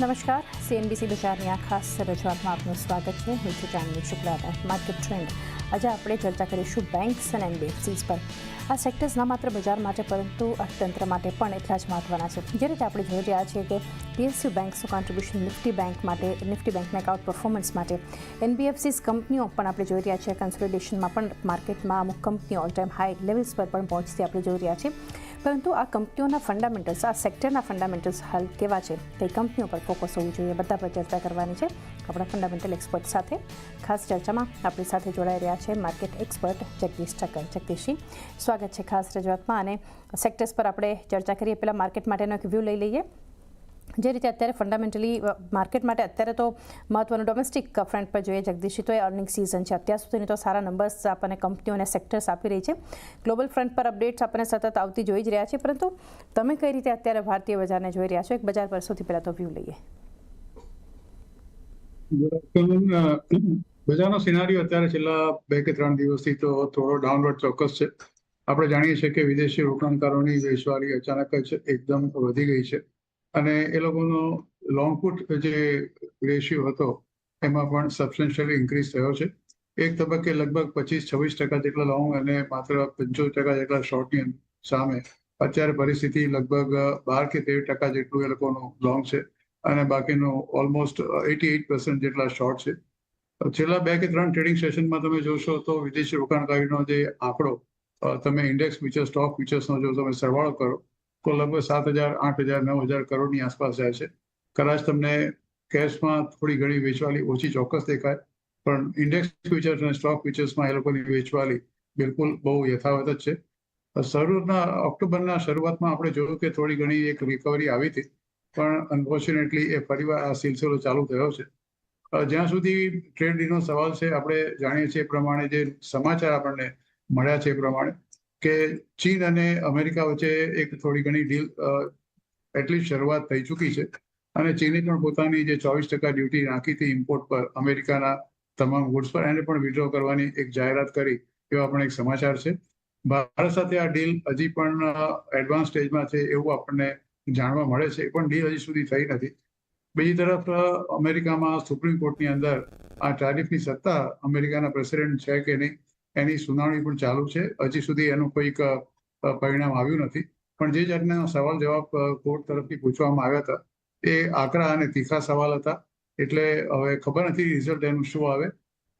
નમસ્કાર. સીએનબીસી બજારની આ ખાસ રજૂઆતમાં આપનું સ્વાગત છે. હું છું જાનવી શુક્લા. માર્કેટ ટ્રેન્ડ આજે આપણે ચર્ચા કરીશું બેંક્સ અને એનબીએફસીસ પર. આ સેક્ટર્સ ન માત્ર બજાર માટે, પરંતુ અર્થતંત્ર માટે પણ એટલા જ મહત્વના છે. જે રીતે આપણે જોઈ રહ્યા છીએ કે પીએસયુ બેંક્સનું કોન્ટ્રીબ્યુશન નિફ્ટી બેંક માટે નિફ્ટી બેંકના આઉટ પરફોર્મન્સ માટે એનબીએફસીસ કંપનીઓ પણ આપણે જોઈ રહ્યા છીએ. કન્સોલિડેશનમાં પણ માર્કેટમાં અમુક કંપનીઓ ઓલ ટાઈમ હાઈ લેવલ્સ પર પણ પહોંચતી આપણે જોઈ રહ્યા છીએ. પરંતુ આ કંપનીઓના ફંડામેન્ટલ્સ આ સેક્ટરના ફંડામેન્ટલ્સ હાલ કેવા છે તે કંપનીઓ પર ફોકસ હોવું જોઈએ. બધા પર ચર્ચા કરવાની છે. આપણા ફંડામેન્ટલ એક્સપર્ટ સાથે ખાસ ચર્ચામાં આપણી સાથે જોડાઈ રહ્યા છે માર્કેટ એક્સપર્ટ જગદીશ ઠક્કર. જગદીશજી સ્વાગત છે ખાસ રજૂઆતમાં અને સેક્ટર્સ પર આપણે ચર્ચા કરીએ. પહેલાં માર્કેટ માટેનો એક વ્યૂ લઈ લઈએ. જે રીતે અત્યારે ફંડામેન્ટલી માર્કેટ માટે અત્યારે તો મહત્વનું ડોમેસ્ટિક ફ્રન્ટ પર જોઈએ, જગદીશી તો એ અર્નિંગ સિઝન છે. અત્યાર સુધીની તો સારા નંબર્સ આપણને કંપનીઓ સેક્ટર્સ આપી રહી છે. ગ્લોબલ ફ્રન્ટ પર અપડેટ્સ આપણને સતત આવતી જોઈ જ રહ્યા છે. પરંતુ તમે કઈ રીતે અત્યારે ભારતીય બજારને જોઈ રહ્યા છો? એક બજાર પર સૌથી પહેલાં તો વ્યૂ લઈએ. બજારનો સિનારીઓ અત્યારે છેલ્લા બે કે ત્રણ દિવસથી તો થોડો ડાઉનવર્ડ ચોક્કસ છે. આપણે જાણીએ છીએ કે વિદેશી રોકાણકારોની વેચવાળી અચાનક જ એકદમ વધી ગઈ છે. અને એ લોકોનો લોંગ પુટ જે રેશિયો હતો, એમાં પણ સબસ્ટેન્શિયલી ઇન્ક્રીઝ થયો છે. એક તબક્કે લગભગ પચીસ, છવ્વીસ ટકા જેટલા લોંગ અને માત્ર પંચોતેર ટકા જેટલા શોર્ટની સામે. અત્યારે પરિસ્થિતિ લગભગ બાર કે તેર ટકા જેટલું એ લોકોનું લોંગ છે અને બાકીનું ઓલમોસ્ટ એટી એઇટ પર્સન્ટ જેટલા શોર્ટ છે. છેલ્લા બે કે ત્રણ ટ્રેડિંગ સેશનમાં તમે જોશો તો વિદેશી રોકાણકારીનો જે આંકડો તમે ઇન્ડેક્સ ફ્યુચર સ્ટોક ફ્યુચર્સનો જો તમે સરવાળો કરો તો લગભગ સાત હજાર, આઠ હજાર, નવ હજાર કરોડની આસપાસ જાય છે. કદાચ તમને કેશમાં થોડી ઘણી વેચવાલી ઓછી ચોક્કસ દેખાય, પણ ઇન્ડેક્સ ફ્યુચર્સ અને સ્ટોક ફ્યુચર્સમાં એ લોકોની વેચવાલી બિલકુલ બહુ યથાવત જ છે. શરૂઆતના ઓક્ટોબરના શરૂઆતમાં આપણે જોયું કે થોડી ઘણી એક રિકવરી આવી હતી, પણ અનફોર્ચ્યુનેટલી એ ફરીવાર આ સિલસિલો ચાલુ થયો છે. જ્યાં સુધી ટ્રેડ સવાલ છે, આપણે જાણીએ છીએ પ્રમાણે જે સમાચાર આપણને મળ્યા છે એ પ્રમાણે કે ચીન અને અમેરિકા વચ્ચે એક થોડી ઘણી ડીલ એટલી શરૂઆત થઈ ચૂકી છે. અને ચીને પણ પોતાની જે ચોવીસ ટકા ડ્યુટી નાખી હતી ઇમ્પોર્ટ પર, અમેરિકાના તમામ ગુડ્સ પર, એને પણ વિડ્રો કરવાની એક જાહેરાત કરી, એવા પણ એક સમાચાર છે. ભારત સાથે આ ડીલ હજી પણ એડવાન્સ સ્ટેજમાં છે એવું આપણને જાણવા મળે છે. પણ ડીલ હજી સુધી થઈ નથી. બીજી તરફ અમેરિકામાં સુપ્રીમ કોર્ટની અંદર આ ટારીફની સત્તા અમેરિકાના પ્રેસિડેન્ટ છે કે નહીં એની સુનાવણી પણ ચાલુ છે. હજી સુધી એનું કોઈક પરિણામ આવ્યું નથી. પણ જે જાતના સવાલ જવાબ કોર્ટ તરફથી પૂછવામાં આવ્યા હતા, એ આકરા અને તીખા સવાલ હતા. એટલે હવે ખબર નથી રિઝલ્ટ એનું શું આવે.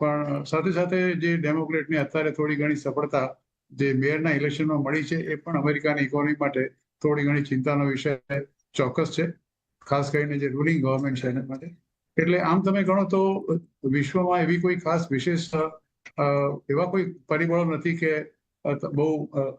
પણ સાથે સાથે જે ડેમોક્રેટની અત્યારે થોડી ઘણી સફળતા જે મેયરના ઇલેક્શનમાં મળી છે, એ પણ અમેરિકાની ઇકોનોમી માટે થોડી ઘણી ચિંતાનો વિષય ચોક્કસ છે. ખાસ કરીને જે રૂલિંગ ગવર્મેન્ટ છે એના માટે. એટલે આમ તમે ગણો તો વિશ્વમાં એવી કોઈ ખાસ વિશેષ એવા કોઈ પરિબળો નથી કે બહુ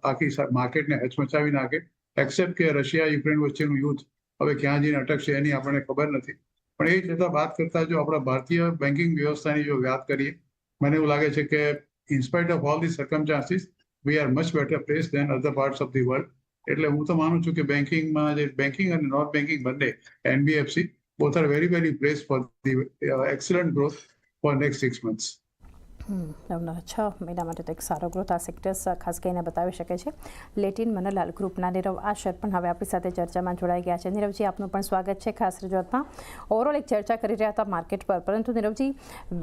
આખી માર્કેટને હચમચાવી નાખે એક્સેપ્ટ કે રશિયા, યુક્રેન વચ્ચેનું યુદ્ધ હવે ક્યાં જઈને અટકશે એની આપણને ખબર નથી. પણ એ છતાં વાત કરતા જો આપણા ભારતીય બેન્કિંગ વ્યવસ્થાની જો વાત કરીએ, મને એવું લાગે છે કે in spite of all the circumstances we are much better place than other parts of the world એટલે હું તો માનું છું કે બેન્કિંગમાં જે બેન્કિંગ અને નોન બેન્કિંગ બંને NBFC both are very very place for the excellent growth for next six months છ મહિના માટે તો એક સારો ગ્રોથ આ સેક્ટર્સ ખાસ કરીને બતાવી શકે છે. લેટિન મનલાલ ગ્રુપના નીરવ આશર પણ હવે આપણી સાથે ચર્ચામાં જોડાઈ ગયા છે. નીરવજી, આપનું પણ સ્વાગત છે ખાસ રજૂઆતમાં. ઓવરઓલ એક ચર્ચા કરી રહ્યા હતા માર્કેટ પર. પરંતુ નીરવજી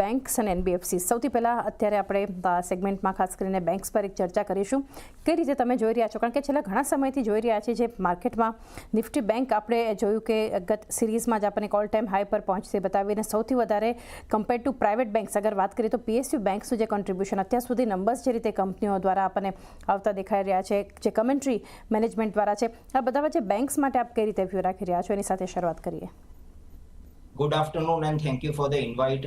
બેંક્સ અને એનબીએફસી સૌથી પહેલાં અત્યારે આપણે સેગમેન્ટમાં ખાસ કરીને બેંક્સ પર એક ચર્ચા કરીશું. કઈ રીતે તમે જોઈ રહ્યા છો? કારણ કે છેલ્લા ઘણા સમયથી જોઈ રહ્યા છે જે માર્કેટમાં નિફ્ટી બેંક આપણે જોયું કે ગત સિરીઝમાં જ આપણને ઓલ ટાઈમ હાઈ પર પહોંચશે બતાવીને સૌથી વધારે કમ્પેર ટુ પ્રાઇવેટ બેંક્સ અગર વાત કરીએ તો પીએસયુ બેંક્સનું જે કોન્ટ્રીબ્યુશન અત્યાર સુધી નંબર્સ જે રીતે કંપનીઓ દ્વારા આપણને આવતા દેખાઈ રહ્યા છે, જે કમેન્ટ્રી મેનેજમેન્ટ દ્વારા છે, આ બધા જે બેંક્સ માટે આપ કઈ રીતે વ્યૂ રાખી રહ્યા છો, એની સાથે શરૂઆત કરીએ. Good afternoon and thank you for the invite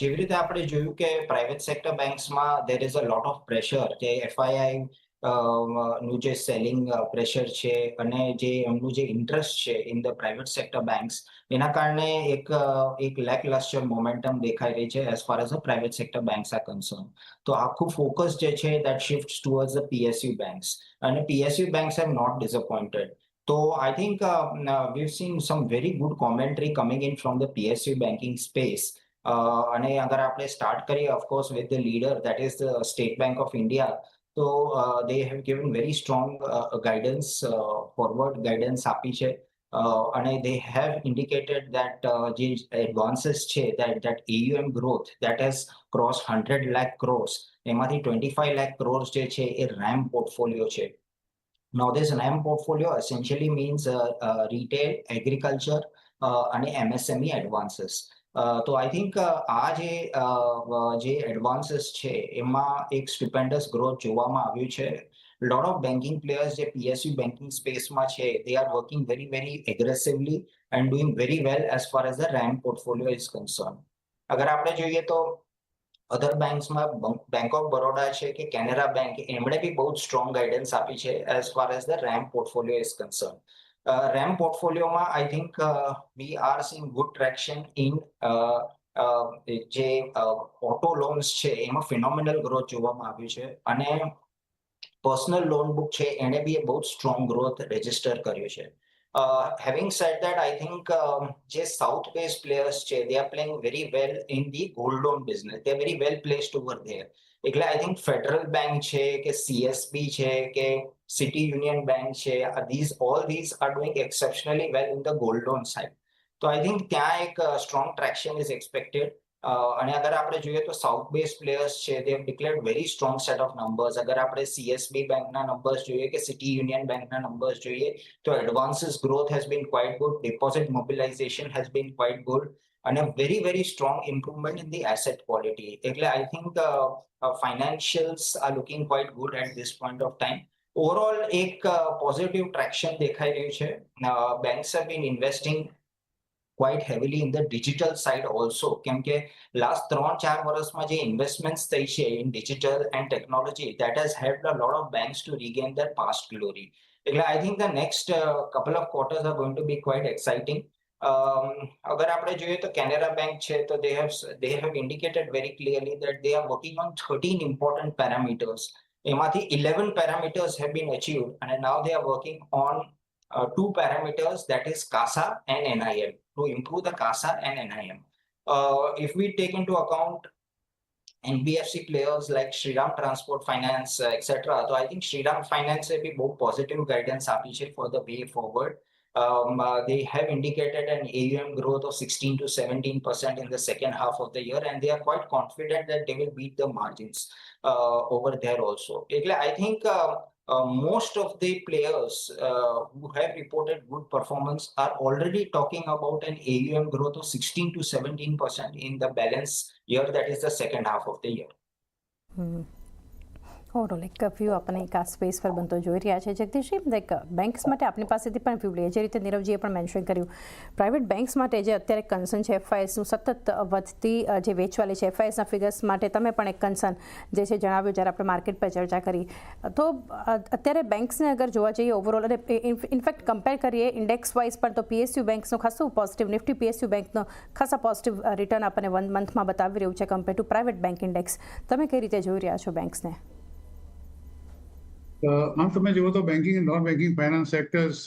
જેવી રીતે આપણે જોયું કે private sector બેંક્સમાં there is a lot of pressure કે એફઆઈઆઈ નું જે સેલિંગ પ્રેશર છે અને જે એમનું જે ઇન્ટરેસ્ટ છે in the private sector banks એના કારણે એક એક લેક લસ્ટર મોમેન્ટમ દેખાઈ રહી છે as far as a private sector banks are concern તો આખું ફોકસ જે છે that shift towards the PSU banks અને PSU banks have not disappointed So I think uh, seen seen some very good commentary coming in from the PSU banking અને અગર આપણે start કરીએ of course with the leader that is the state bank of India તો they have given very strong guidance forward guidance આપી છે અને they have indicated that uh, જે advances છે that that AUM growth that has crossed 100 lakh crores એમાંથી 25 lakh crores જે છે એ RAM portfolio છે now this RAM portfolio essentially means uh, uh, retail agriculture uh, અને MSME advances Uh, તો I think આ જે uh, uh, જે advances છે એમાં એક સ્ટુપેન્ડસ ગ્રોથ જોવામાં આવ્યું છે lot of banking players જે PSU banking સ્પેસમાં છે they are working very very aggressively and doing very well as far as the RAM portfolio is concerned અગર આપણે જોઈએ તો અધર બેંક્સમાં બેંક ઓફ બરોડા છે કે કેનેરા બેંક એમણે બી બહુ સ્ટ્રોંગ ગાઈડન્સ આપી છે as far as the RAM portfolio is concern RAM પોર્ટફોલિયોમાં I think we are seeing good traction in જે ઓટો લોન્સ છે એમાં ફિનોમિનલ ગ્રોથ જોવામાં આવ્યું છે અને પર્સનલ લોન બુક છે એણે બી બહુ સ્ટ્રોંગ ગ્રોથ રજિસ્ટર કર્યું છે Uh, said that, I think um, જે South based players છે, they are playing very well in the gold loan business. They are very well placed over there. એટલે I think Federal Bank છે કે CSB છે કે City Union Bank છે, uh, these all these are doing exceptionally well in the gold loan side. તો I think ત્યાં એક uh, strong traction is expected. Uh, અને અગર આપણે જોઈએ તો સાઉથ બેઝ પ્લેયર્સ છે they have declared very strong set of numbers અગર આપણે CSB બેંકના નંબર્સ જોઈએ કે સિટી યુનિયન બેંકના નંબર્સ જોઈએ તો advances growth has been quite good deposit mobilization has been quite good and a very very strong improvement in the asset quality એટલે i think uh, uh, financials are looking quite good at this point overall એક uh, positive traction દેખાઈ રહ્યું છે uh, banks have been investing quite heavily in the digital side also કેમ કે last ત્રણ ચાર વર્ષમાં જે investments થઈ છે in digital and technology that has helped a lot of banks to regain their past glory એટલે the next uh, couple of quarters are going to be quite exciting um, અગર આપણે જોઈએ તો કેનેરા બેંક છે તો they have they have indicated very clearly that they are working on 13 important parameters એમાંથી 11 parameters have been achieved and now they are working on uh, two parameters that is CASA and NIM to improve the CASA and NIM. Uh, if we take into account NBFC players like Shriram Transport Finance, uh, etc. So I think Shriram Finance will be more positive guidance આપી છે for the way forward. Um, uh, they have indicated an AUM growth of 16 to 17 percent in the second half of the year, and they are quite confident that they will beat the margins uh, over there also. એટલે I think uh, uh, most of the players uh, who have reported good performance are already talking about an AUM growth of 16 to 17 percent in the balance year, that is the second half of the year. Overall એક view આપણને એક આ space પર બનતો જોઈ રહ્યા છે. જગદીશજી like banks માટે આપણી પાસેથી પણ વ્યૂ લઈએ. જે રીતે નીરવજીએ પણ મેન્શન કર્યું. પ્રાઇવેટ બેન્ક્સ માટે જે અત્યારે કન્સર્ન છે એફઆઈએસનું સતત વધતી જે વેચવાલી છે એફઆઈએસના ફિગર્સ માટે તમે પણ એક કન્સર્ન જે છે જણાવ્યું જ્યારે આપણે માર્કેટ પર ચર્ચા કરી. તો અત્યારે બેન્ક્સને અગર જોવા જઈએ ઓવરઓલ અને ઇનફેક્ટ કમ્પેર કરીએ ઇન્ડેક્સ વાઇઝ પણ તો પીએસયુ બેંક્સનું ખાસું પોઝિટિવ નિફ્ટી પીએસયુ બેન્કનો ખાસા પોઝિટિવ રિટર્ન આપણને વન મંથમાં બતાવી રહ્યું છે compare to private bank index તમે કઈ રીતે જોઈ રહ્યા છો બેંક્સને Uh, આમ તમે જુઓ તો banking and non banking finance sectors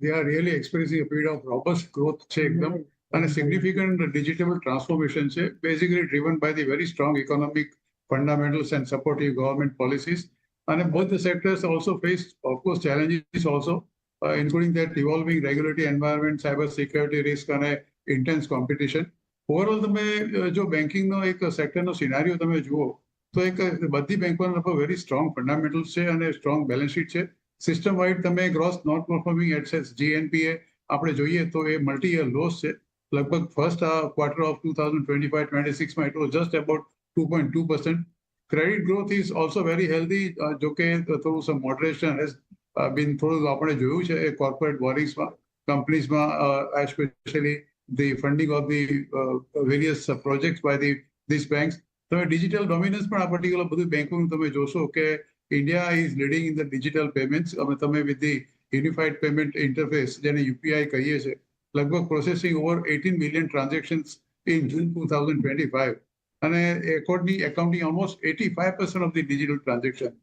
they are really experiencing a period of robust growth છે એકદમ અને સિગ્નિફિકન્ટ ડિજિટલ ટ્રાન્સફોર્મેશન છે basically driven by the very strong economic fundamentals and supportive government policies અને both the sectors also face of course challenges also uh, including that evolving regulatory environment cyber security risk અને intense competition. Overall તમે uh, જો બેન્કિંગનો એક સેક્ટરનો સિનારીઓ તમે જુઓ તો એક બધી બેંકોના વેરી સ્ટ્રોંગ ફંડામેન્ટલ છે અને સ્ટ્રોંગ બેલેન્સ શીટ છે. સિસ્ટમ વાઇડ તમે gross not performing assets GNPA આપણે જોઈએ તો એ મલ્ટી યર લોસ છે. લગભગ first quarter of two thousand twenty five twenty સિક્સમાં it was just about two point two percent credit growth is also very healthy જો કે થોડું સમ મોડરેશન હેઝ બીન થોડું આપણે જોયું છે એ કોર્પોરેટ બોરિંગ્સમાં કંપનીઝમાં especially the funding of the various projects by the this banks તમે ડિજિટલ ડોમિનન્સ પણ આ પર્ટિક્યુલર બધું બેંકોનું તમે જોશો કે India is leading in the digital payments અમે તમે with the unified payment interface જેને યુપીઆઈ કહીએ છીએ, લગભગ processing over eighteen million transactions in June two thousand twenty five અને એકોર્ડની accounting almost eighty five percent of the digital transaction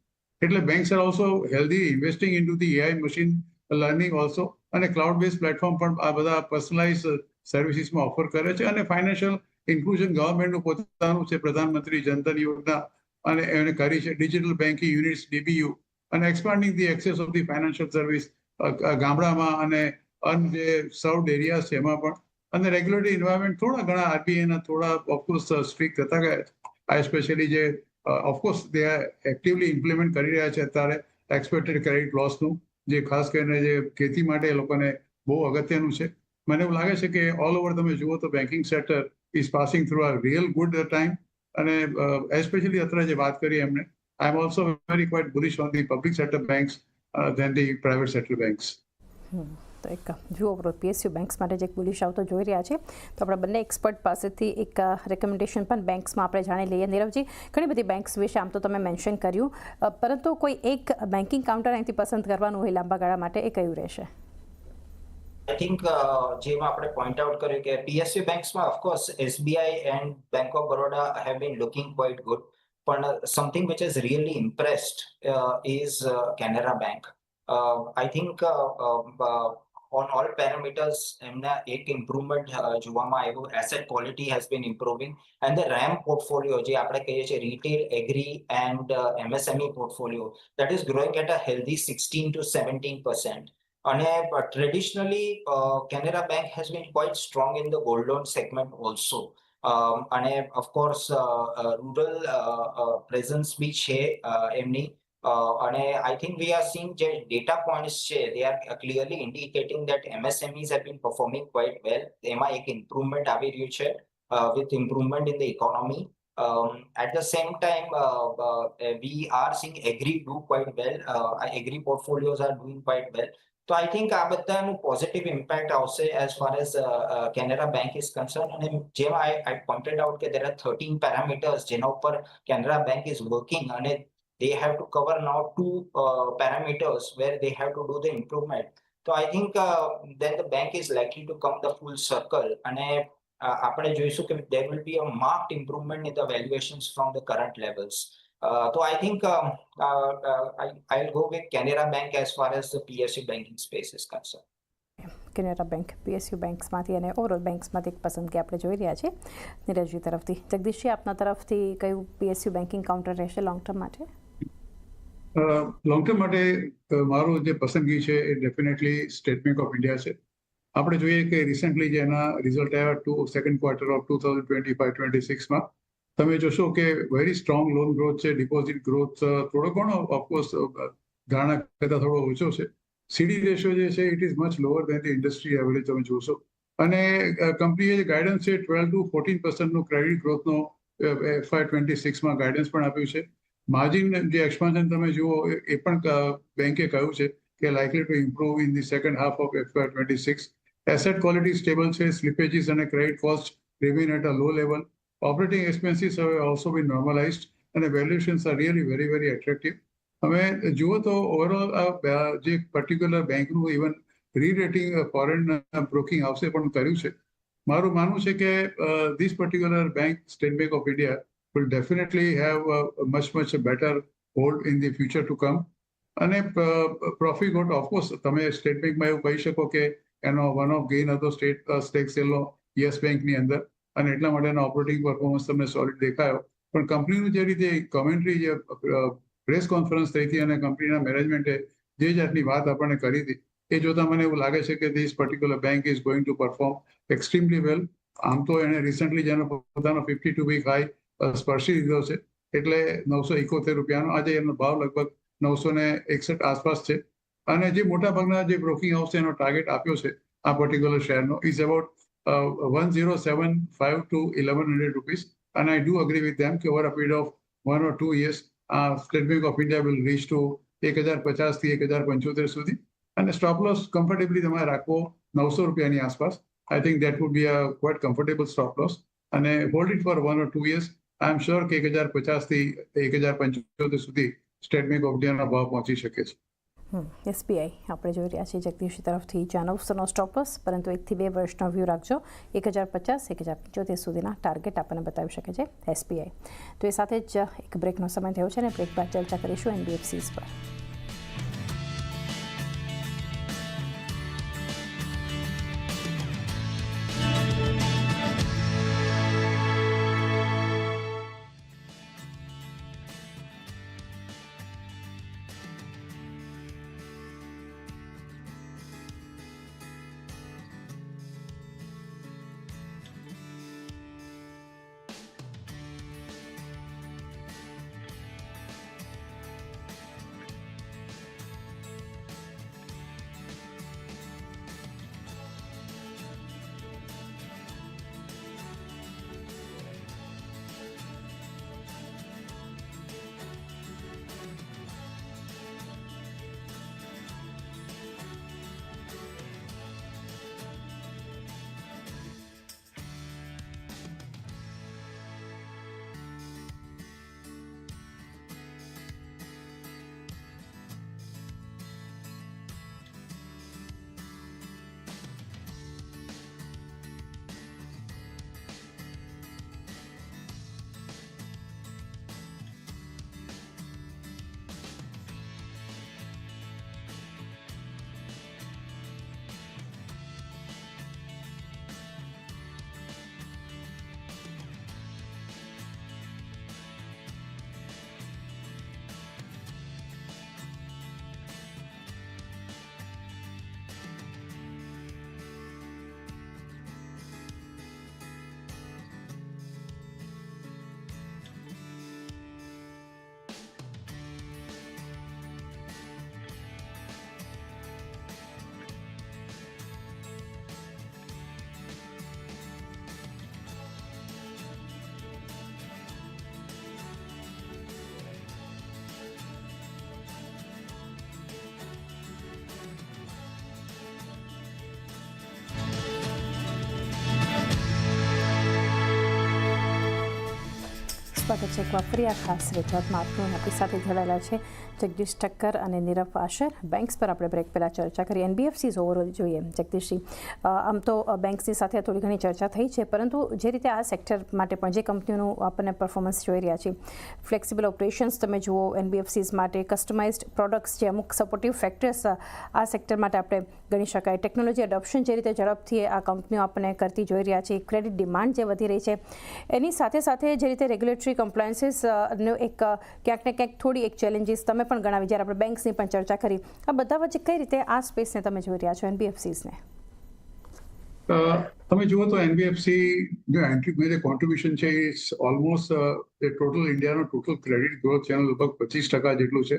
એટલે banks are also healthy investing into the AI machine learning also અને cloud base platform પણ આ બધા personalise સર્વિસીસમાં offer કરે છે. અને financial inclusion ગવર્મેન્ટનું પોતાનું છે, પ્રધાનમંત્રી જનધન યોજના અને એને કરી છે ડિજિટલ બેન્કિંગ યુનિટ્સ ડીબીયુ અને expanding the access of the financial service ગામડામાં અને અન જે સર્વડ એરિયા છે, એમાં પણ. અને રેગ્યુલેટરી એન્વાયરમેન્ટ થોડા ઘણા આરબીઆઈના થોડા ઓફકોર્સ સ્ટ્રિક્ટ થતા ગયા આ સ્પેશિયલી જે ઓફકોર્સ દે એક્ટિવલી ઇમ્પ્લિમેન્ટ કરી રહ્યા છે અત્યારે એક્સપેક્ટેડ ક્રેડિટ લોસનું જે ખાસ કરીને જે ખેતી માટે એ લોકોને બહુ અગત્યનું છે. મને એવું લાગે છે કે ઓલ ઓવર તમે જુઓ તો banking sector is passing through a real good time અને એસ્પેશિયલી અત્યારે જે વાત કરી એમને I am also very quite bullish on the public sector banks then the private sector banks તો એક જુઓ પીએસયુ બેંક્સ માટે જે એક બુલિશ આવતો જોઈ રહ્યા છે, તો આપણે બંને એક્સપર્ટ પાસેથી એક રેકમેન્ડેશન પણ બેંક્સમાં આપણે જાણી લઈએ. નીરવજી, ઘણી બધી બેંક્સ વિશે આમ તો તમે મેન્શન કર્યું પરંતુ કોઈ એક બેન્કિંગ કાઉન્ટર અહીંથી પસંદ કરવાનું હોય લાંબા ગાળા માટે એ કયું રહેશે? આઈ થિંક જેમ આપણે પોઈન્ટ આઉટ કર્યું કે PSU બેંક્સમાં of course SBI and bank of Baroda have been looking quite good પણ something which is really impressed is Canara bank I think on all parameters એમના એક ઇમ્પ્રુવમેન્ટ જોવામાં આવ્યું. Asset quality has been improving and the RAM portfolio જે આપણે કહીએ છીએ retail agri and MSME portfolio that is growing at a healthy sixteen to seventeen percent અને traditionally Canara bank has been quite strong in the gold loan segment also અને of course rural presence બી છે અ, એમની અ, અને આઈ think we are સીંગ જે data points છે they are clearly indicating that MSMEs have been performing quite well એમાં એક ઇમ્પ્રુવમેન્ટ આવી રહ્યું છે with improvement in the economy Um, at the same time, uh, uh, we are seeing agri do quite well. Uh, agri portfolios are doing quite well. તો I think આ બધાનું positive impact આવશે as far as Canara bank is concern અને જેમ I I pointed out કે there are thirteen parameters જેના ઉપર Canara bank is working અને they have to cover now two uh, parameters where they have to do the improvement. So I think uh, then the bank is likely to come the full circle અને uh, આપણે જોઈશું કે there will be a marked improvement in the valuations from the current levels. Uh, so I think um, uh, uh, I, I'll go with Canara Bank as far as the PSU banking space is concerned. Canara bank PSU બેંક્સમાંથી અને overall બેંક્સમાંથી એક પસંદગી આપણે જોઈ રહ્યા છીએ. નીરજજી તરફથી. જગદીશજી આપના તરફથી કયું પીએસયુ બેન્કિંગ કાઉન્ટર રહેશે લોંગ ટર્મ માટે? લોંગ ટર્મ માટે મારું જે પસંદગી છે એ definitely state bank of India છે. આપણે જોઈએ કે રિસેન્ટલી જે એના રિઝલ્ટ આવ્યા two second quarter of two thousand twenty five twenty સિક્સમાં તમે જોશો કે વેરી સ્ટ્રોંગ લોન ગ્રોથ છે ડિપોઝિટ ગ્રોથ થોડો ઘણો ઓફકોર્સ ધારણા કરતાં થોડો ઓછો છે. સીડી રેશિયો જે છે it is much lower than the industry average તમે જોશો. અને કંપનીએ જે ગાઈડન્સ છે ટ્વેલ્વ ટુ ફોર્ટીન પર્સન્ટનું ક્રેડિટ ગ્રોથનો એફઆઈ ટ્વેન્ટી સિક્સમાં ગાઈડન્સ પણ આપ્યું છે. માર્જિન જે એક્સપાન્શન તમે જુઓ, એ- પણ બેંકે કહ્યું છે કે likely to improve in the second half of FY twenty six asset quality stable છે સ્લીપેજીસ અને credit cost remain at a low level operating expenses હવે ઓલ્સો બી નોર્મલાઇઝડ અને valuations are really very very attractive હવે જુઓ તો overall જે particular બેંકનું even rerating foreign broking હાઉસે પણ કર્યું છે મારું માનવું છે કે this particular bank state bank of India will definitely have a, a much much better hold in the future to come. અને પ્રોફિટ ગોટ ઓફકોર્સ તમે સ્ટેટ બેંકમાં એવું કહી શકો કે એનો વન ઓફ ગેઇન હતો સ્ટેટ સ્ટેક સેલનો યસ બેંકની અંદર અને એટલા માટે એનો ઓપરેટિંગ પરફોર્મન્સ તમને સોલિડ દેખાયો. પણ કંપનીનું જે રીતે કોમેન્ટ્રી જે પ્રેસ કોન્ફરન્સ થઈ હતી અને કંપનીના મેનેજમેન્ટે જે જાતની વાત આપણને કરી હતી, એ જોતા મને એવું લાગે છે કે this particular bank is going to perform extremely well આમ તો એણે રિસન્ટલી જેનો પોતાનો ફિફ્ટી ટુ વીક હાઈ સ્પર્શી લીધો છે. એટલે નવસો એકોતેર રૂપિયાનો, આજે એનો ભાવ લગભગ નવસો ને એકસઠ આસપાસ છે. અને જે મોટા ભાગના જે બ્રોકિંગ હાઉસે એનો ટાર્ગેટ આપ્યો છે આ particular શેરનો is about one zero seven five to eleven hundred rupees અને I do agree with them કે over a period of one or two years આ state bank of India will reach to એક હજાર પચાસથી એક હજાર પંચોતેર સુધી. અને સ્ટોપ લોસ કમ્ફર્ટેબલી તમારે રાખવો નવસો રૂપિયાની આસપાસ I think that would be a quite comfortable stop loss અને hold it for one or two years I am sure કે એક હજાર પચાસથી એક હજાર પંચોતેર સુધી સ્ટેટ બેંક ઓફ ઇન્ડિયાના ભાવ પહોંચી શકે છે એસબીઆઈ આપણે જોઈ રહ્યા છીએ જગદીશી તરફથી જાનવસનો સ્ટોપસ પરંતુ એકથી બે વર્ષનો વ્યૂ રાખજો. એક હજાર પચાસ, એક હજાર પંચોતેર સુધીના ટાર્ગેટ આપણને બતાવી શકે છે એસબીઆઈ તો એ સાથે જ એક બ્રેકનો સમય થયો છે અને બ્રેક બાદ ચર્ચા કરીશું એનબીએફસીઝ પર. સ્વાગત છે એકવાર ખાસ રજૂઆતમાં આપનું આપણી સાથે જોડાયેલા છે જગદીશ ઠક્કર અને નીરવ આશર. બેંક્સ પર આપણે બ્રેક પહેલાં ચર્ચા કરી. એનબીએફસીઝ ઓવરઓલ જોઈએ, જગદીશજી. આમ તો બેંક્સની સાથે થોડી ઘણી ચર્ચા થઈ છે, પરંતુ જે રીતે આ સેક્ટર માટે પણ જે કંપનીઓનું આપણને પરફોર્મન્સ જોઈ રહ્યા છે ફ્લેક્સિબલ ઓપરેશન્સ તમે જુઓ એનબીએફસીઝ માટે કસ્ટમાઇઝડ પ્રોડક્ટ્સ જે અમુક સપોર્ટિવ ફેક્ટર્સ આ સેક્ટર માટે આપણે ગણી શકાય. ટેકનોલોજી એડોપ્શન જે રીતે ઝડપથી આ કંપનીઓ આપણને કરતી જોઈ રહ્યા છે ક્રેડિટ ડિમાન્ડ જે વધી રહી છે, એની સાથે સાથે જે રીતે રેગ્યુલેટરી કમ્પ્લાયન્સીસ નો એક ક્યાંક ને ક્યાંક થોડી એક ચેલેન્જીસ તમે પણ ગણાવી. જ્યારે આપણે બેંક્સની પણ ચર્ચા કરી. આ બધા વચ્ચે કઈ રીતે આ સ્પેસને તમે જોઈ રહ્યા છો એનબીએફસીસને તમે જુઓ તો એનબીએફસી જો એન્ટ્રી જે કોન્ટ્રીબ્યુશન છે, એ ઓલમોસ્ટ ટોટલ ઇન્ડિયાનો ટોટલ ક્રેડિટ ગ્રોથ છે લગભગ પચીસ ટકા જેટલું છે.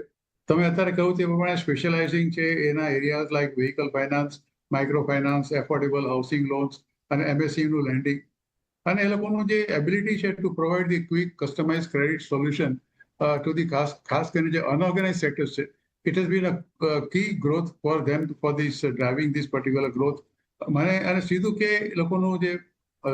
તમે અત્યારે કહ્યું તે પ્રમાણે સ્પેશિયલાઇઝિંગ છે, એના areas like vehicle finance micro finance affordable housing loans અને એમએસસીનું લેન્ડિંગ અને એ લોકોનું જે એબિલિટી છે to provide the quick customise credit solution to the ખાસ ખાસ કરીને જે અનઓર્ગેનાઇઝ સેક્ટર્સ છે it has been a key growth for them for this driving this particular growth મને, અને સીધું કે લોકોનું જે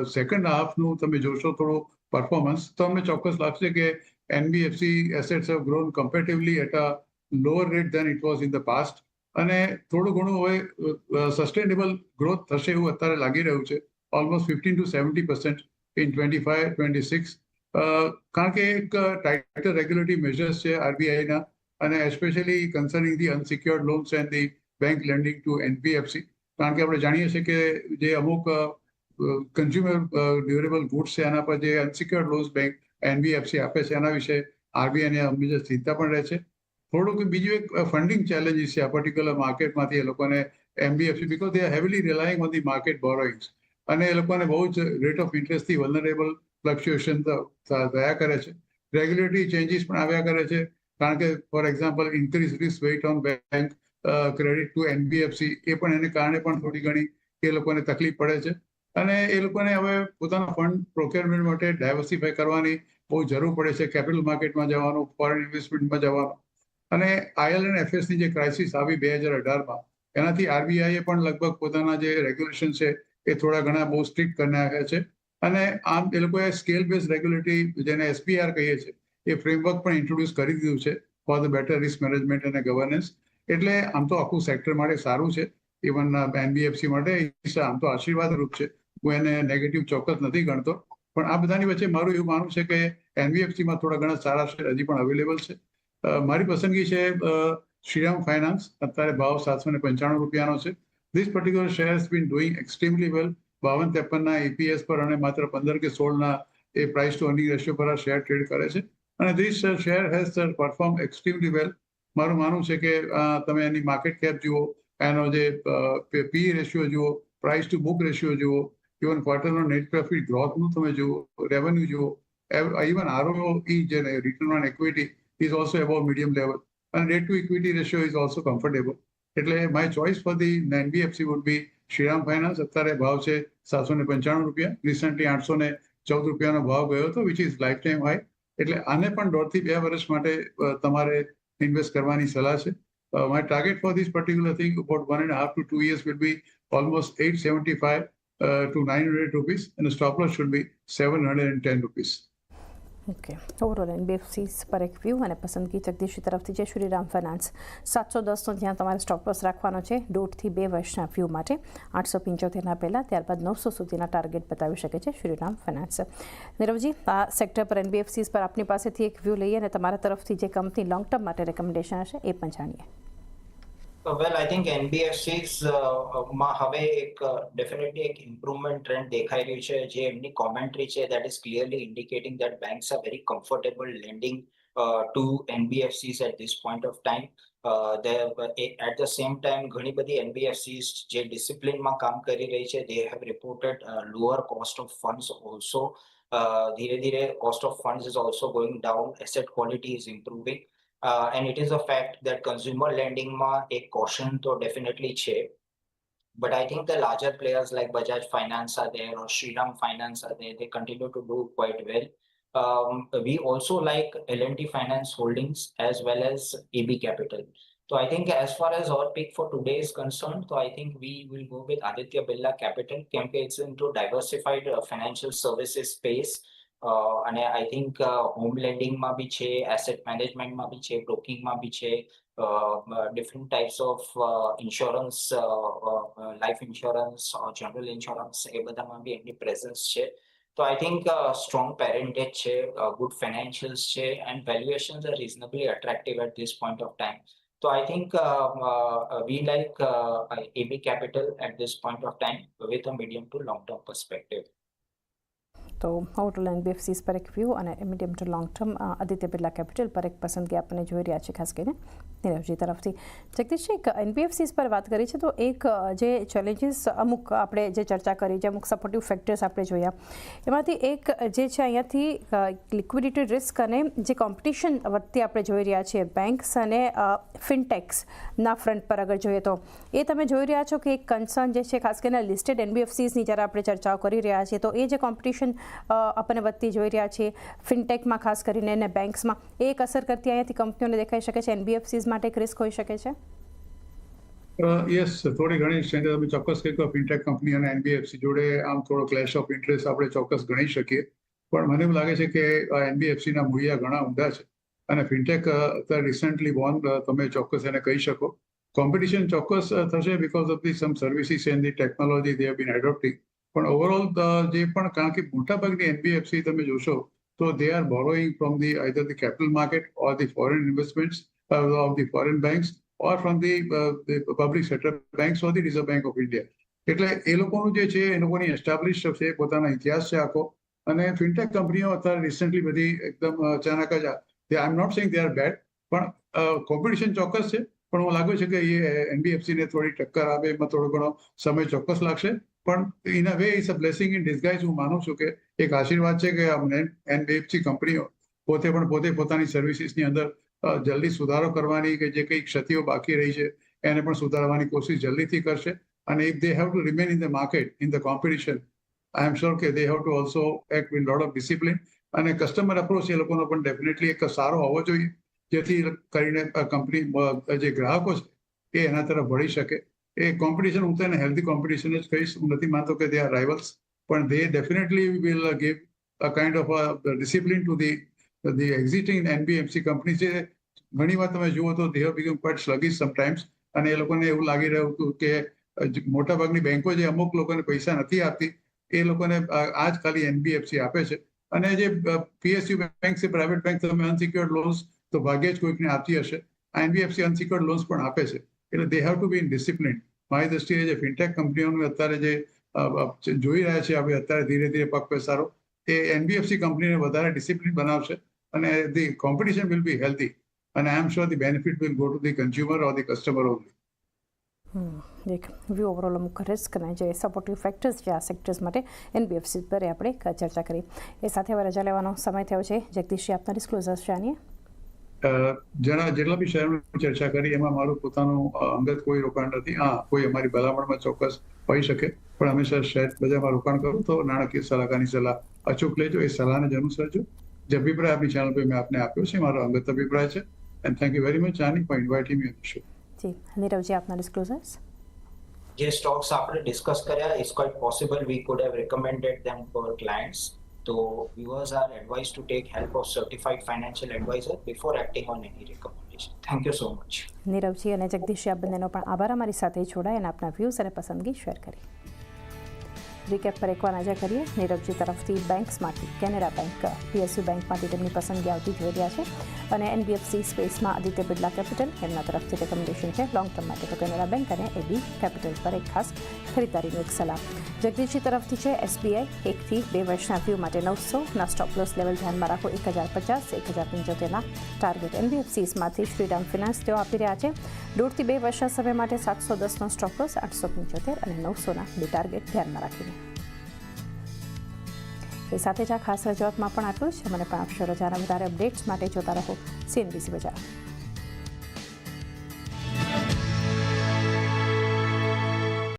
સેકન્ડ હાફનું તમે જોશો થોડું પરફોર્મન્સ તો અમને ચોક્કસ લાગશે કે NBFC assets have grown comparatively at a lower rate than it was in the past અને થોડું ઘણું હવે સસ્ટેનેબલ ગ્રોથ થશે એવું અત્યારે લાગી રહ્યું છે. Almost fifteen to seventy percent in twenty five twenty six કારણ કે એક ટાઇટર રેગ્યુલેટરી મેજર્સ છે આરબીઆઈના અને especially concerning the unsecured loans and the bank lending to NBFC કારણ કે આપણે જાણીએ છીએ કે જે અમુક કન્ઝ્યુમર ડ્યુરેબલ ગુડ્સ છે એના પર જે અનસિક્યોર્ડ લોન્સ બેંક એનબીએફસી આપે છે એના વિશે આરબીઆઈને હંમેશા ચિંતા પણ રહે છે થોડુંક બીજું એક ફંડિંગ ચેલેન્જીસ છે આ પર્ટિક્યુલર માર્કેટમાંથી એ લોકોને NBFC because they are heavily relying on the market borrowings અને એ લોકોને બહુ જ રેટ ઓફ ઇન્ટરેસ્ટથી વલનરેબલ ફ્લક્ચ્યુએશન થયા કરે છે. રેગ્યુલેટરી ચેન્જીસ પણ આવ્યા કરે છે. કારણ કે for example increase risk weight on bank credit to NBFC એ પણ એને કારણે પણ થોડી ઘણી એ લોકોને તકલીફ પડે છે. અને એ લોકોને હવે પોતાના ફંડ પ્રોક્યોરમેન્ટ માટે ડાયવર્સિફાય કરવાની બહુ જરૂર પડે છે. કેપિટલ માર્કેટમાં જવાનું ફોરેન ઇન્વેસ્ટમેન્ટમાં જવાનું. અને આઈએલ એન્ડ એફએસની જે ક્રાઇસિસ આવી બે હજાર અઢારમાં, એનાથી આરબીઆઈએ પણ લગભગ પોતાના જે રેગ્યુલેશન છે એ થોડા ઘણા બહુ સ્ટ્રિક્ટ કરી નાખ્યા છે. અને આમ એ લોકોએ સ્કેલ બેઝ રેગ્યુલેટરી જેને એસપીઆર કહીએ છીએ એ ફ્રેમવર્ક પણ ઇન્ટ્રોડ્યુસ કરી દીધું છે for the better risk management અને ગવર્નન્સ એટલે આમ તો આખું સેક્ટર માટે સારું છે. ઇવન એનબીએફસી માટે આમ તો આશીર્વાદ રૂપ છે. હું એને નેગેટિવ ચોક્કસ નથી ગણતો. પણ આ બધાની વચ્ચે મારું એવું માનવું છે કે એનબીએફસીમાં થોડા ઘણા સારા શેર હજી પણ અવેલેબલ છે. મારી પસંદગી છે શ્રીરામ ફાઇનાન્સ અત્યારે ભાવ સાતસો ને પંચાણું રૂપિયાનો છે. This particular share has been doing extremely well બાવન ત્રેપનના એપીએસ પર અને માત્ર પંદર કે સોળના એ પ્રાઇસ ટુ અર્નિંગ રેશિયો પર આ શેર ટ્રેડ કરે છે અને this share has perform extremely well મારું માનવું છે કે અ, તમે એની માર્કેટ કેપ જુઓ એનો જે પી રેશિયો જુઓ પ્રાઇસ ટુ બુક રેશિયો જુઓ ઇવન ક્વાર્ટરનો નેટ પ્રોફિટ ગ્રોથનું તમે જુઓ રેવન્યુ જુઓ ઇવન આરઓઈ જે return on equity is also about medium level અને debt to equity ratio is also comfortable એટલે my choice for the NBFC would be Shriram finance અત્યારે ભાવ છે સાતસો ને પંચાણું રૂપિયા. રિસન્ટલી આઠસો ને ચૌદ રૂપિયાનો ભાવ ગયો હતો which is lifetime high એટલે આને પણ દોઢથી બે વર્ષ માટે તમારે ઇન્વેસ્ટ કરવાની સલાહ છે. My target for this particular thing about one and half to two years will be almost at seventy five to nine hundred rupees અને stop loss should be seven hundred and ten rupees okay overall NBFCs પર એક view અને પસંદગી જગદીશી તરફથી છે Shriram finance સાતસો દસનો જ્યાં તમારે સ્ટોપલોસ રાખવાનો છે દોઢથી બે વર્ષના વ્યૂ માટે આઠસો પંચોતેરના પહેલાં ત્યારબાદ નવસો સુધીના ટાર્ગેટ બતાવી શકે છે શ્રીરામ ફાઇનાન્સ નીરવજી આ સેક્ટર પર એનબીએફસીસ પર આપની પાસેથી એક વ્યૂ લઈએ અને તમારા તરફથી જે કંપની લોંગ ટર્મ માટે રેકમેન્ડેશન હશે એ પણ જાણીએ વેલ આઈ થિંક એનબીએફસીઝમાં હવે એક ડેફિનેટલી એક ઇમ્પ્રુવમેન્ટ ટ્રેન્ડ દેખાઈ રહ્યું છે. જે એમની કોમેન્ટ્રી છે that is clearly indicating that banks are very comfortable lending to NBFCs at this point of time at the same time ઘણી બધી એનબીએફસીઝ જે ડિસિપ્લિનમાં કામ કરી રહી છે they have reported lower cost of funds also ધીરે ધીરે cost of funds is also going down asset quality is improving uh, and it is a fact that consumer lending ma એક caution તો definitely છે but I think the larger players like Bajaj Finance are there or Shriram Finance are there they continue to do quite well um, we also like L&T Finance Holdings as well as AB Capital so I think as far as our pick for today is concerned so I think we will go with Aditya Birla Capital કેમ કે it's into diversified uh, financial services space અને I think home લેન્ડિંગમાં બી છે asset મેનેજમેન્ટમાં બી છે બ્રોકિંગમાં બી છે different types of insurance life insurance general insurance એ બધામાં બી એમની પ્રેઝન્સ છે તો આઈ થિંક સ્ટ્રોંગ પેરેન્ટેજ છે ગુડ ફાઇનાન્શિયલ્સ છે and valuations are reasonably attractive at this point of time So I think uh, uh, we like uh, AB Capital at this point of time with a medium to long term perspective. તો NBFCs પર એક view અને medium to long term Aditya Birla capital પર એક પસંદગી આપણને જોઈ રહ્યા છે ખાસ કરીને. નીરવજી તરફથી. જગદીશજી એક એનબીએફસીસ પર વાત કરી છે તો એક જે ચેલેન્જીસ અમુક આપણે જે ચર્ચા કરી જે અમુક સપોર્ટિવ ફેક્ટર્સ આપણે જોયા. એમાંથી એક જે છે અહીંયાથી લિક્વિડિટી રિસ્ક અને જે કોમ્પિટિશન વધતી આપણે જોઈ રહ્યા છીએ બેન્ક્સ અને ફિનટેક્સના ફ્રન્ટ પર અગર જોઈએ તો. એ તમે જોઈ રહ્યા છો કે એક કન્સર્ન જે છે, ખાસ કરીને લિસ્ટેડ એનબીએફસીસની જ્યારે આપણે ચર્ચાઓ કરી રહ્યા છીએ, તો એ જે કોમ્પિટિશન આપણને વધતી જોઈ રહ્યા છીએ ફિનટેકમાં ખાસ કરીને અને બેન્ક્સમાં એ એક અસર કરતી અહીંયાથી કંપનીઓને દેખાઈ શકે છે એનબીએફસીસ માટે એક રિસ્ક હોઈ શકે છે? યસ થોડી ઘણી સ્ટ્રેન્થ તમે ચોક્કસ કહી કે ફિનટેક કંપની અને એનબીએફસી જોડે આમ થોડો ક્લેશ ઓફ ઇન્ટરેસ્ટ આપણે ચોક્કસ ગણી શકીએ. પણ મને એવું લાગે છે કે એનબીએફસી ના મૂળિયા ઘણા ઊંડા છે. અને ફિનટેક રિસેન્ટલી બોર્ન તમે ચોક્કસ એને કહી શકો. કોમ્પિટિશન ચોક્કસ થશે because of the some services and the technology they been adopting પણ ઓવરઓલ જે પણ કારણ કે મોટાભાગની એનબીએફસી તમે જોશો, તો they are borrowing from the either the capital market or the foreign investments of the foreign banks or from the public sector banks or the reserve Bank of India. એટલે એ લોકોનું જે છે, એ લોકોની એસ્ટાબ્લિશ છે પોતાના ઇતિહાસ છે આખો. અને ફિનટેક કંપનીઓ અત્યારે રિસેન્ટલી બધી એકદમ અચાનક જ I am not saying they are bad પણ કોમ્પિટિશન ચોક્કસ છે. પણ હું લાગે છે કે એ એનબીએફસી ને થોડી ટક્કર આવે એમાં થોડો ઘણો સમય ચોક્કસ લાગશે. પણ in a way is a blessing in disguise હું માનું છું કે એક આશીર્વાદ છે કે અમને એનબીએફસી કંપનીઓ પોતે પણ પોતે પોતાની સર્વિસીસની અંદર જલ્દી સુધારો કરવાની કે જે કંઈ ક્ષતિઓ બાકી રહી છે, એને પણ સુધારવાની કોશિશ જલ્દીથી કરશે. અને if they have to remain in the market in the competition I am sure કે they have to also act with lot of discipline અને કસ્ટમર અપ્રોચ એ લોકોનો પણ ડેફિનેટલી એક સારો હોવો જોઈએ, જેથી કરીને કંપની જે ગ્રાહકો છે, એ એના તરફ વળી શકે. એ કોમ્પિટિશન હું તેને હેલ્ધી કોમ્પિટિશન જ કહીશ. હું નથી માનતો કે દે આર રાઇવલ્સ પણ they definitely will give a kind of discipline to the the existing NBFC company છે ઘણી વાર તમે જુઓ તો દેહ બીકમ ક્વાઇટ સ્લગિશ સમટાઈમ્સ અને એ લોકોને એવું લાગી રહ્યું હતું કે મોટાભાગની બેંકો જે અમુક લોકોને પૈસા નથી આપતી, એ લોકોને આજ ખાલી એનબીએફસી આપે છે. અને જે પીએસયુ બેંક છે પ્રાઇવેટ બેંક તમે અનસિક્યોર્ડ લોન્સ તો ભાગ્યે જ કોઈકને આપતી હશે. આ એનબીએફસી અનસિક્યોર્ડ લોન્સ પણ આપે છે. એટલે they have to be in discipline મારી દ્રષ્ટિએ જે ફિનટેક કંપનીઓનું અત્યારે જે જોઈ રહ્યા છે આપણે અત્યારે ધીરે ધીરે પગ પેસારો, એ એનબીએફસી કંપનીને વધારે ડિસિપ્લિન બનાવશે અને the competition will be healthy અને I am sure the benefit will go to the consumer or the customer only. એક વ્યૂ ઓવરઓલ અમુક રિસ્ક અને જે સપોર્ટિવ ફેક્ટર્સ છે આ સેક્ટર્સ માટે એનબીએફસી પર આપણે ચર્ચા કરી. એ સાથે હવે રજા લેવાનો સમય થયો છે. જગદીશજી આપના ડિસ્ક્લોઝર્સ જાણીએ? અ, જેના જેટલા બી શહેરોની ચર્ચા કરી એમાં મારું પોતાનું અંગત કોઈ રોકાણ નથી. હા કોઈ અમારી ભલામણમાં ચોક્કસ હોઈ શકે પણ હંમેશા શેર બજારમાં રોકાણ કરું તો નાણાકીય સલાહકારની સલાહ અચૂક લેજો એ સલાહને જ અનુસરજો. જે અભિપ્રાય આપણી ચેનલ પર મેં આપને આપ્યો છે મારો અંગત અભિપ્રાય છે. And thank you very much આની for inviting me show ji Niravji આપના ડિસ્ક્લોઝર્સ જે સ્ટોક્સ આપણે ડિસ્કસ કર્યા is quite possible we could have recommended them to our clients તો viewers are advised to take help of certified financial advisor before acting on any recommendation thank you so much Niravji અને જગદીશજી આ બંનેનો પણ આભાર અમારી સાથે જોડાય અને આપના વ્યૂઝ અને પસંદગી શેર કરી રીકેપ પર એકવાર નજર કરીએ. નીરવજી તરફથી બેંક્સમાંથી કેનેરા બેંક, પીએસયુ બેંકમાંથી તેમની પસંદગી આવતી જોઈ રહ્યા છે. અને એનબીએફસી સ્પેસમાં આદિત્ય બિરલા કેપિટલ, એમના તરફથી રેકમેન્ડેશન છે. લોંગ ટર્મ માટે તો કેનેરા બેંક અને એબી કેપિટલ પર એક ખાસ ખરીદારીની એક સલાહ. જગદીશજી તરફથી છે એસબીઆઈ. એકથી બે વર્ષના વ્યૂ માટે નવસોના ના લોસ લેવલ ધ્યાનમાં રાખો. એક હજાર પચાસ, એક હજાર પંચોતેરના ટાર્ગેટ એનબીએફસીસમાંથી શ્રીરામ ફિનાન્સ તેઓ આપી રહ્યા છે. દોઢથી બે વર્ષના સમય માટે સાતસો દસનો સ્ટોપલોસ આઠસો પંચોતેર અને નવસોના બે ટાર્ગેટ ધ્યાનમાં રાખીને. એ સાથે જ આ ખાસ રજૂઆતમાં પણ આટલું જ. મને પણ આપશો રજાના વધારે અપડેટ્સ માટે જોતા રહો. સીએનબીસી બજાર.